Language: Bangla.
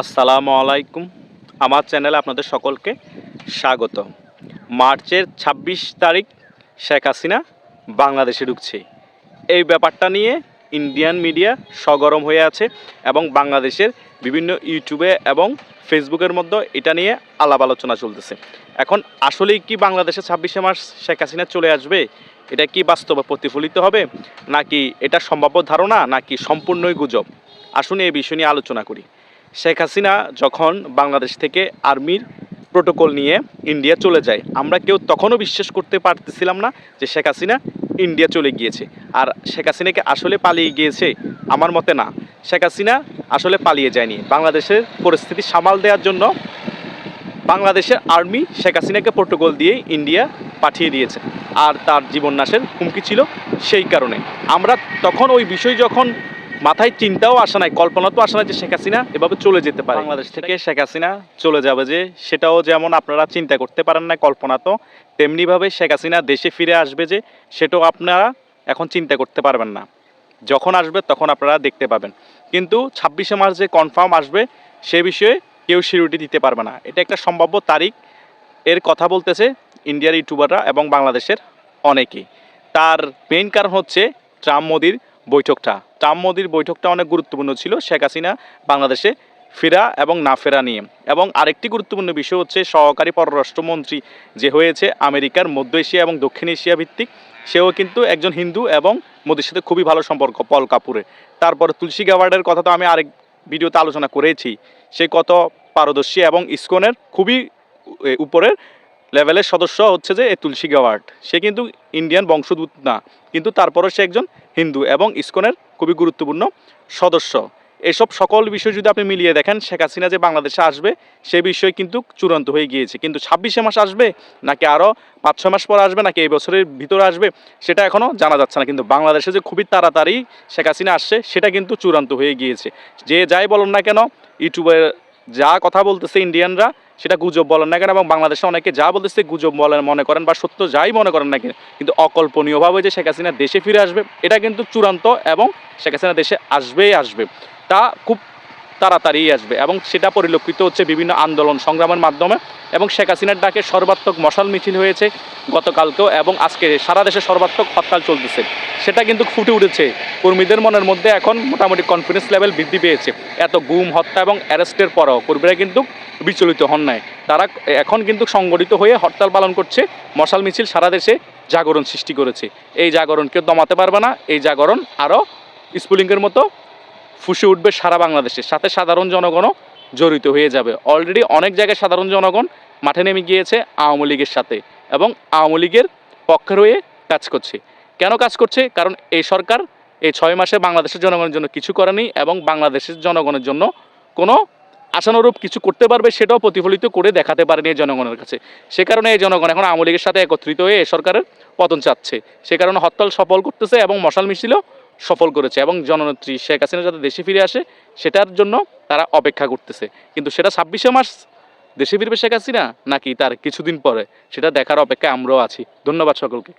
আসসালামু আলাইকুম। আমার চ্যানেলে আপনাদের সকলকে স্বাগত। মার্চের ২৬ তারিখ শেখ হাসিনা বাংলাদেশে ঢুকছে। এই ব্যাপারটা নিয়ে ইন্ডিয়ান মিডিয়া সগরম হয়ে আছে এবং বাংলাদেশের বিভিন্ন ইউটিউবে এবং ফেসবুকের মধ্যে এটা নিয়ে আলাপ আলোচনা চলতেছে। এখন আসলেই কি বাংলাদেশে ছাব্বিশে মার্চ শেখ হাসিনা চলে আসবে? এটা কি বাস্তবে প্রতিফলিত হবে? নাকি এটা সম্ভাব্য ধারণা? নাকি সম্পূর্ণই গুজব? আসুন এই বিষয় নিয়ে আলোচনা করি। শেখ হাসিনা যখন বাংলাদেশ থেকে আর্মির প্রোটোকল নিয়ে ইন্ডিয়া চলে যায়, আমরা কেউ তখনও বিশ্বাস করতে পারতেছিলাম না যে শেখ হাসিনা ইন্ডিয়া চলে গিয়েছে। আর শেখ হাসিনাকে আসলে পালিয়ে গিয়েছে আমার মতে না। শেখ হাসিনা আসলে পালিয়ে যায়নি। বাংলাদেশের পরিস্থিতি সামাল দেওয়ার জন্য বাংলাদেশের আর্মি শেখ হাসিনাকে প্রোটোকল দিয়ে ইন্ডিয়া পাঠিয়ে দিয়েছে। আর তার জীবন নাশের হুমকি ছিল সেই কারণে। আমরা তখন ওই বিষয় যখন মাথায় চিন্তাও আসে নাই কল্পনা তো আসে না যে শেখ হাসিনা এভাবে চলে যেতে পারে। বাংলাদেশ থেকে শেখ হাসিনা চলে যাবে যে, সেটাও যেমন আপনারা চিন্তা করতে পারেন না কল্পনা তো, তেমনিভাবে শেখ হাসিনা দেশে ফিরে আসবে যে, সেটাও আপনারা এখন চিন্তা করতে পারবেন না। যখন আসবে তখন আপনারা দেখতে পাবেন। কিন্তু ছাব্বিশে মার্চ যে কনফার্ম আসবে, সে বিষয়ে কেউ সিউরিটি দিতে পারবে না। এটা একটা সম্ভাব্য তারিখ। এর কথা বলতেছে ইন্ডিয়ার ইউটিউবাররা এবং বাংলাদেশের অনেকেই। তার মেইন কারণ হচ্ছে ট্রাম্প মোদির বৈঠকটা। ট্রাম্প মোদির বৈঠকটা অনেক গুরুত্বপূর্ণ ছিল শেখ হাসিনা বাংলাদেশে ফেরা এবং না ফেরা নিয়ে। এবং আরেকটি গুরুত্বপূর্ণ বিষয় হচ্ছে সহকারী পররাষ্ট্রমন্ত্রী যে হয়েছে আমেরিকার মধ্য এশিয়া এবং দক্ষিণ এশিয়া ভিত্তিক, সেও কিন্তু একজন হিন্দু এবং মোদির সাথে খুবই ভালো সম্পর্ক, পল কাপুরে তারপরে তুলসী গাওয়ার্ডের কথা তো আমি আরেক ভিডিওতে আলোচনা করেছি। সে কত পারদর্শী এবং ইসকনের খুবই উপরের লেভেলের সদস্য হচ্ছে যে তুলসী গাওয়ার্ড। সে কিন্তু ইন্ডিয়ান বংশোদ্ভূত না, কিন্তু তারপরও সে একজন হিন্দু এবং ইসকনের খুবই গুরুত্বপূর্ণ সদস্য। এসব সকল বিষয় যদি আপনি মিলিয়ে দেখেন, শেখ হাসিনা যে বাংলাদেশে আসবে, সে বিষয় কিন্তু চূড়ান্ত হয়ে গিয়েছে। কিন্তু ছাব্বিশে মাস আসবে, নাকি আরও পাঁচ, ছয় মাস পর আসবে, নাকি এই বছরের ভিতরে আসবে, সেটা এখনও জানা যাচ্ছে না। কিন্তু বাংলাদেশে যে খুবই তাড়াতাড়ি শেখ হাসিনা আসছে, সেটা কিন্তু চূড়ান্ত হয়ে গিয়েছে। যে যাই বলুন না কেন, ইউটিউবে যা কথা বলতেছে ইন্ডিয়ানরা সেটা গুজব বলেন না কেন, এবং বাংলাদেশে অনেকে যা বলতেছে গুজব বলেন, মনে করেন, বা সত্য যাই মনে করেন না কেন, কিন্তু অকল্পনীয়ভাবে যে শেখ হাসিনা দেশে ফিরে আসবে, এটা কিন্তু চূড়ান্ত এবং শেখ হাসিনা দেশে আসবেই আসবে। তা খুব তাড়াতাড়ি আসবে এবং সেটা পরিলক্ষিত হচ্ছে বিভিন্ন আন্দোলন সংগ্রামের মাধ্যমে এবং শেখ হাসিনার ডাকে সর্বাত্মক মশাল মিছিল হয়েছে গতকালকেও এবং আজকে সারা দেশে সর্বাত্মক হরতাল চলতেছে। সেটা কিন্তু ফুটে উঠেছে। কর্মীদের মনের মধ্যে এখন মোটামুটি কনফিডেন্স লেভেল বৃদ্ধি পেয়েছে। এত গুম, হত্যা এবং অ্যারেস্টের পরেও কর্মীরা কিন্তু বিচলিত হন নাই। তারা এখন কিন্তু সংগঠিত হয়ে হরতাল পালন করছে। মশাল মিছিল সারা দেশে জাগরণ সৃষ্টি করেছে। এই জাগরণ কেউ দমাতে পারবে না। এই জাগরণ আরও স্পুলিংয়ের মতো ফুসে উঠবে সারা বাংলাদেশের সাথে সাধারণ জনগণও জড়িত হয়ে যাবে। অলরেডি অনেক জায়গায় সাধারণ জনগণ মাঠে নেমে গিয়েছে আওয়ামী লীগের সাথে এবং আওয়ামী লীগের পক্ষের হয়ে কাজ করছে। কেন কাজ করছে? কারণ এই সরকার এই ছয় মাসে বাংলাদেশের জনগণের জন্য কিছু করেনি এবং বাংলাদেশের জনগণের জন্য কোনো আশানুরূপ কিছু করতে পারবে সেটাও প্রতিফলিত করে দেখাতে পারেনি এই জনগণের কাছে। সে কারণে এই জনগণ এখন আওয়ামী লীগের সাথে একত্রিত হয়ে এই সরকারের পতন চাচ্ছে। সে কারণে হরতাল সফল করতেছে এবং মশাল মিছিলও সফল করেছে এবং জননেত্রী শেখ হাসিনা যাতে দেশে ফিরে আসে, সেটার জন্য তারা অপেক্ষা করতেছে। কিন্তু সেটা ছাব্বিশে মার্চ দেশে ফিরবে শেখ হাসিনা নাকি তার কিছুদিন পরে? সেটা দেখার অপেক্ষায় আমরাও আছি। ধন্যবাদ সকলকে।